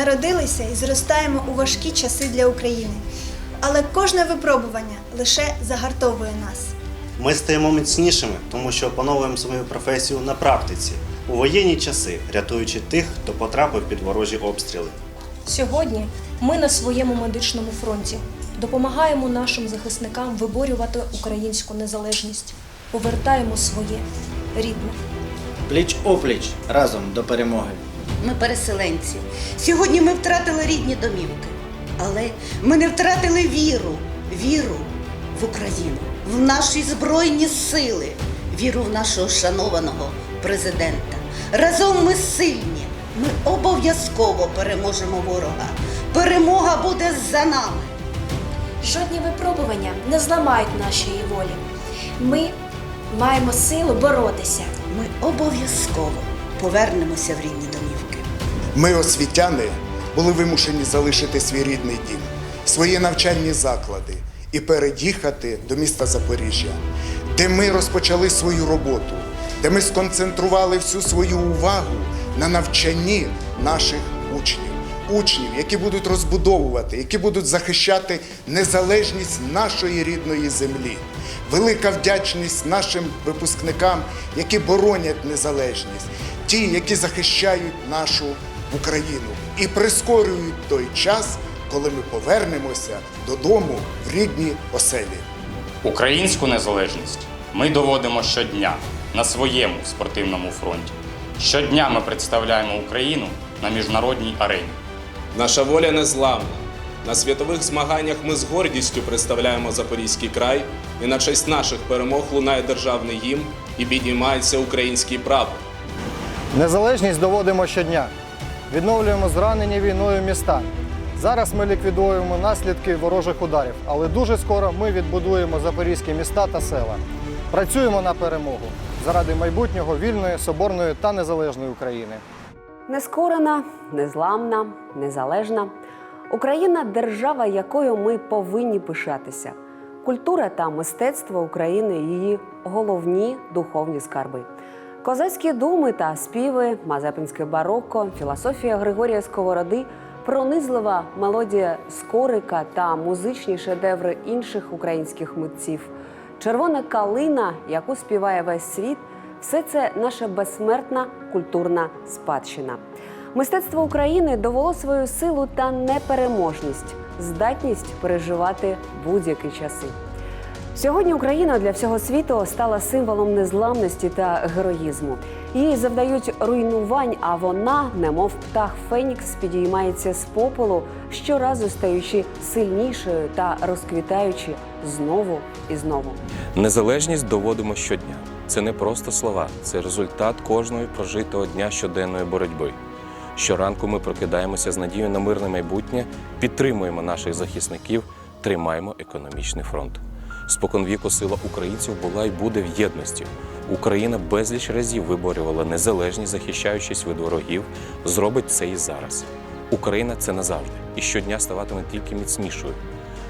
народилися і зростаємо у важкі часи для України. Але кожне випробування лише загартовує нас. Ми стаємо міцнішими, тому що опановуємо свою професію на практиці у воєнні часи, рятуючи тих, хто потрапив під ворожі обстріли. Сьогодні ми на своєму медичному фронті допомагаємо нашим захисникам виборювати українську незалежність, повертаємо своє рідне. Пліч опліч разом до перемоги. Ми переселенці. Сьогодні ми втратили рідні домівки. Але ми не втратили віру, віру в Україну, в наші збройні сили, віру в нашого шанованого президента. Разом ми сильні. Ми обов'язково переможемо ворога. Перемога буде за нами. Жодні випробування не зламають нашої волі. Ми маємо силу боротися. Ми обов'язково повернемося в рідні домівки. Ми, освітяни, були вимушені залишити свій рідний дім, свої навчальні заклади і переїхати до міста Запоріжжя, де ми розпочали свою роботу, де ми сконцентрували всю свою увагу на навчанні наших учнів. Учнів, які будуть розбудовувати, які будуть захищати незалежність нашої рідної землі. Велика вдячність нашим випускникам, які боронять незалежність, ті, які захищають нашу Україну і прискорюють той час, коли ми повернемося додому в рідні оселі. Українську незалежність ми доводимо щодня на своєму спортивному фронті. Щодня ми представляємо Україну на міжнародній арені. Наша воля незламна. На світових змаганнях ми з гордістю представляємо Запорізький край, і на честь наших перемог лунає державний гімн і піднімається український прапор. Незалежність доводимо щодня. Відновлюємо зранені війною міста. Зараз ми ліквідуємо наслідки ворожих ударів, але дуже скоро ми відбудуємо запорізькі міста та села. Працюємо на перемогу заради майбутнього вільної, соборної та незалежної України. Нескорена, незламна, незалежна. Україна держава, якою ми повинні пишатися. Культура та мистецтво України її головні духовні скарби. Козацькі думи та співи, мазепинське барокко, філософія Григорія Сковороди, пронизлива мелодія скорика та музичні шедеври інших українських митців. Червона калина, яку співає весь світ, все це наша безсмертна культурна спадщина. Мистецтво України довело свою силу та непереможність, здатність переживати будь-які часи. Сьогодні Україна для всього світу стала символом незламності та героїзму. Їй завдають руйнувань, а вона, немов птах Фенікс, підіймається з попелу, щоразу стаючи сильнішою та розквітаючи знову і знову. Незалежність доводимо щодня. Це не просто слова, це результат кожного прожитого дня щоденної боротьби. Щоранку ми прокидаємося з надією на мирне майбутнє, підтримуємо наших захисників, тримаємо економічний фронт. Споконвіку сила українців була і буде в єдності. Україна безліч разів виборювала незалежність, захищаючись від ворогів, зробить це і зараз. Україна це назавжди, і щодня ставатиме тільки міцнішою.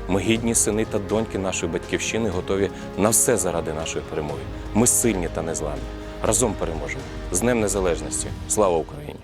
Ми гідні сини та доньки нашої батьківщини готові на все заради нашої перемоги. Ми сильні та незламні. Разом переможемо. З Днем Незалежності. Слава Україні!